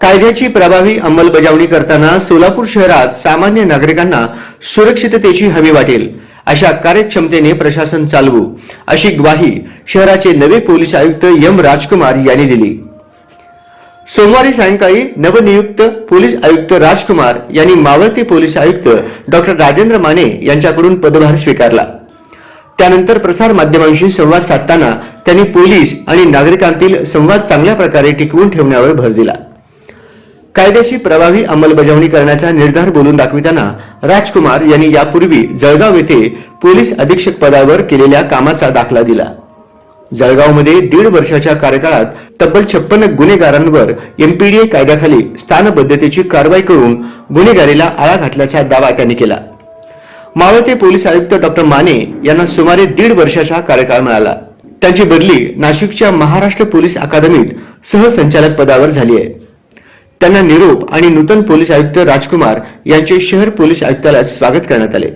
कायद्याची प्रभावी अंमलबजावणी करताना सोलापूर शहरात सामान्य नागरिकांना सुरक्षिततेची हमी वाटेल अशा कार्यक्षमतेने प्रशासन चालवू अशी ग्वाही शहराचे नवे पोलीस आयुक्त एम राजकुमार यांनी दिली. सोमवारी सायंकाळी नवनियुक्त पोलीस आयुक्त राजकुमार यांनी मावळते पोलीस आयुक्त डॉक्टर राजेंद्र माने यांच्याकडून पदभार स्वीकारला. त्यानंतर प्रसार माध्यमांशी संवाद साधताना त्यांनी पोलीस आणि नागरिकांतील संवाद चांगल्या प्रकारे टिकवून ठेवण्यावर भर दिला. कायद्याची प्रभावी अंमलबजावणी करण्याचा निर्धार बोलून दाखविताना राजकुमार यांनी यापूर्वी जळगाव येथे पोलीस अधीक्षक पदावर केलेल्या कामाचा दाखला दिला. जळगावमध्ये दीड वर्षाच्या कार्यकाळात तब्बल छप्पन गुन्हेगारांवर एमपीडीए कायद्याखाली स्थानबद्धतेची कारवाई करून गुन्हेगारीला आळा घातल्याचा दावा त्यांनी केला. मावळते पोलीस आयुक्त डॉक्टर माने यांना सुमारे दीड वर्षाचा कार्यकाळ मिळाला. त्यांची बदली नाशिकच्या महाराष्ट्र पोलीस अकादमीत सहसंचालक पदावर झाली आहे. त्यांना निरोप आणि नूतन पोलीस आयुक्त राजकुमार यांचे शहर पोलीस आयुक्तालयात स्वागत करण्यात आले.